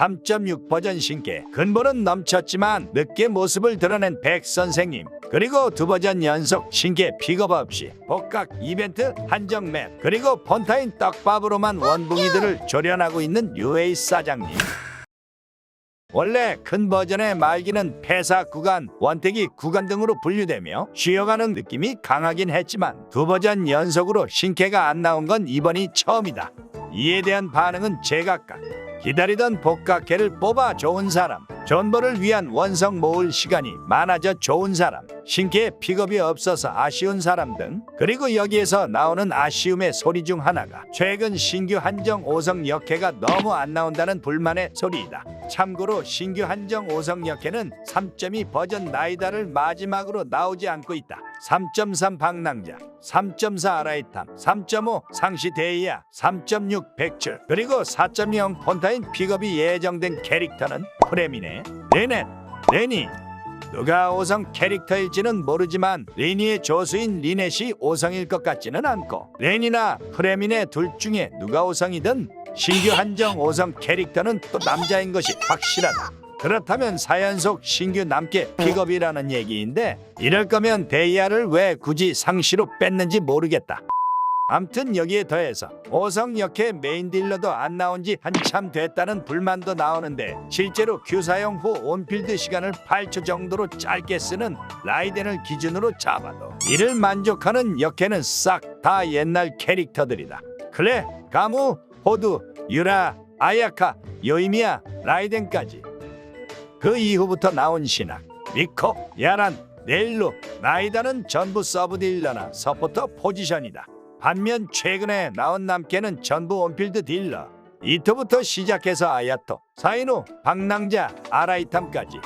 3.6 버전 신께 근본은 넘쳤지만 늦게 모습을 드러낸 백 선생님 그리고 두 버전 연속 신께 픽업 없이 복각 이벤트 한정 맵 그리고 폰타인 떡밥으로만 원붕이들을 조련하고 있는 UA 사장님 원래 큰 버전의 말기는 폐사 구간, 원택이 구간 등으로 분류되며 쉬어가는 느낌이 강하긴 했지만 두 버전 연속으로 신캐가 안 나온 건 이번이 처음이다. 이에 대한 반응은 제각각. 기다리던 복각캐를 뽑아 좋은 사람, 존버를 위한 원성 모을 시간이 많아져 좋은 사람, 신캐 픽업이 없어서 아쉬운 사람 등 그리고 여기에서 나오는 아쉬움의 소리 중 하나가 최근 신규 한정 5성 역캐가 너무 안 나온다는 불만의 소리이다. 참고로 신규 한정 5성 역캐는 3.2 버전 나이다를 마지막으로 나오지 않고 있다. 3.3 방랑자, 3.4 아라이탐, 3.5 상시 데이아, 3.6 백출, 그리고 4.0 폰타인 픽업이 예정된 캐릭터는 프레미네, 레넷, 레니. 누가 5성 캐릭터일지는 모르지만 레니의 조수인 리넷이 5성일 것 같지는 않고 레니나 프레미네 둘 중에 누가 5성이든 신규 한정 5성 캐릭터는 또 남자인 것이 확실하다. 그렇다면 4연속 신규 남캐 픽업이라는 얘기인데 이럴 거면 데이아를 왜 굳이 상시로 뺐는지 모르겠다. 암튼 여기에 더해서 5성 역의 메인 딜러도 안 나온 지 한참 됐다는 불만도 나오는데 실제로 큐사용 후 온필드 시간을 8초 정도로 짧게 쓰는 라이덴을 기준으로 잡아도 이를 만족하는 역캐는 싹 다 옛날 캐릭터들이다. 클레, 가무, 호두, 유라, 아야카, 요이미야, 라이덴까지 그 이후부터 나온 신학, 미코, 야란, 넬루, 나이다는 전부 서브딜러나 서포터 포지션이다. 반면 최근에 나온 남캐는 전부 온필드 딜러. 이토부터 시작해서 아야토, 사이노, 방랑자, 아라이탐까지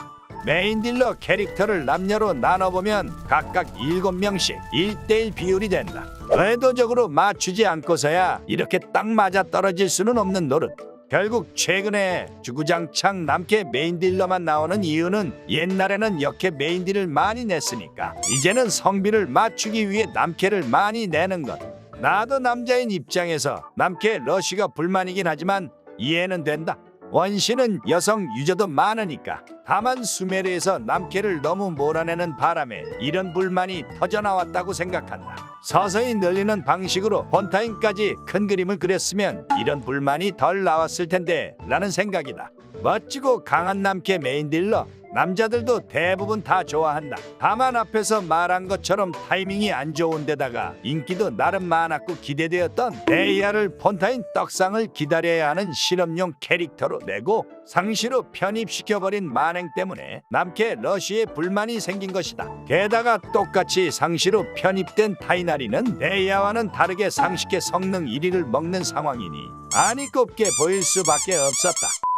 메인 딜러 캐릭터를 남녀로 나눠보면 각각 7명씩 1대1 비율이 된다. 의도적으로 맞추지 않고서야 이렇게 딱 맞아 떨어질 수는 없는 노릇. 결국 최근에 주구장창 남캐 메인 딜러만 나오는 이유는 옛날에는 역캐 메인 딜을 많이 냈으니까 이제는 성비를 맞추기 위해 남캐를 많이 내는 것. 나도 남자인 입장에서 남캐 러쉬가 불만이긴 하지만 이해는 된다. 원신은 여성 유저도 많으니까 다만 수메르에서 남캐를 너무 몰아내는 바람에 이런 불만이 터져나왔다고 생각한다. 서서히 늘리는 방식으로 본타임까지 큰 그림을 그렸으면 이런 불만이 덜 나왔을 텐데 라는 생각이다. 멋지고 강한 남캐 메인 딜러 남자들도 대부분 다 좋아한다. 다만 앞에서 말한 것처럼 타이밍이 안 좋은 데다가 인기도 나름 많았고 기대되었던 데이아를 폰타인 떡상을 기다려야 하는 실험용 캐릭터로 내고 상시로 편입시켜버린 만행 때문에 남캐 러쉬에 불만이 생긴 것이다. 게다가 똑같이 상시로 편입된 타이나리는 데이아와는 다르게 상식의 성능 1위를 먹는 상황이니 아니 꼽게 보일 수밖에 없었다.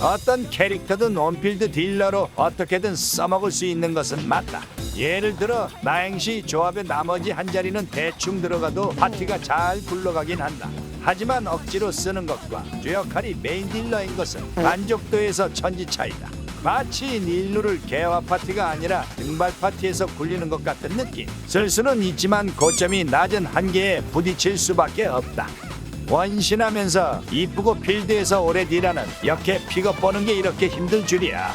어떤 캐릭터든 온필드 딜러로 어떻게든 써먹을 수 있는 것은 맞다. 예를 들어 나행시 조합의 나머지 한 자리는 대충 들어가도 파티가 잘 굴러가긴 한다. 하지만 억지로 쓰는 것과 주 역할이 메인 딜러인 것은 만족도에서 천지 차이다. 마치 닐루를 개화 파티가 아니라 등발 파티에서 굴리는 것 같은 느낌. 쓸 수는 있지만 고점이 낮은 한계에 부딪힐 수밖에 없다. 원신하면서 이쁘고 필드에서 오래 딜하는 역캐 픽업 보는 게 이렇게 힘들 줄이야.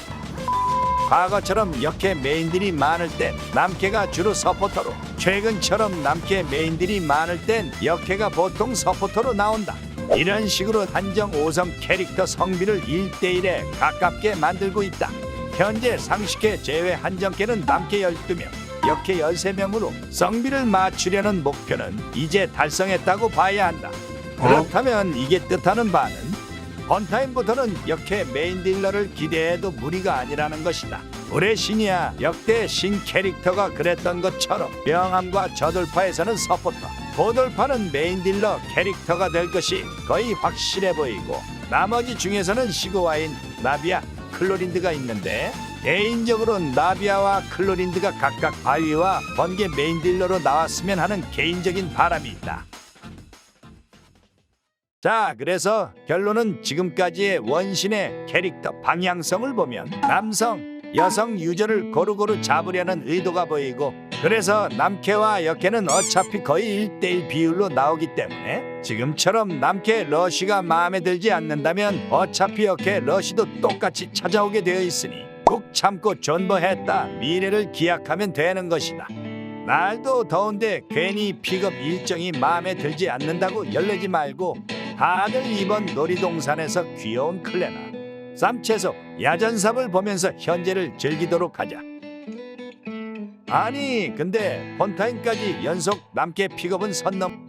과거처럼 역캐 메인들이 많을 땐 남캐가 주로 서포터로 최근처럼 남캐 메인들이 많을 땐 역캐가 보통 서포터로 나온다. 이런 식으로 한정 5성 캐릭터 성비를 1대1에 가깝게 만들고 있다. 현재 상식캐 제외 한정캐는 남캐 12명, 역캐 13명으로 성비를 맞추려는 목표는 이제 달성했다고 봐야 한다. 그렇다면 이게 뜻하는 바는 번타임부터는 역캐 메인 딜러를 기대해도 무리가 아니라는 것이다. 올해 신이야 역대 신 캐릭터가 그랬던 것처럼 명함과 저돌파에서는 서포터, 고돌파는 메인 딜러 캐릭터가 될 것이 거의 확실해 보이고 나머지 중에서는 시그와인, 나비아, 클로린드가 있는데 개인적으로 나비아와 클로린드가 각각 바위와 번개 메인 딜러로 나왔으면 하는 개인적인 바람이 있다. 자, 그래서 결론은 지금까지의 원신의 캐릭터 방향성을 보면 남성, 여성 유저를 고루고루 잡으려는 의도가 보이고 그래서 남캐와 역캐는 어차피 거의 1대1 비율로 나오기 때문에 지금처럼 남캐 러쉬가 마음에 들지 않는다면 어차피 역캐 러쉬도 똑같이 찾아오게 되어 있으니 꾹 참고 존버했다 미래를 기약하면 되는 것이다. 날도 더운데 괜히 픽업 일정이 마음에 들지 않는다고 열내지 말고 다들 이번 놀이동산에서 귀여운 클레나 쌈채소 야전삽을 보면서 현재를 즐기도록 하자. 아니 근데 폰타임까지 연속 남캐 픽업은 선 넘.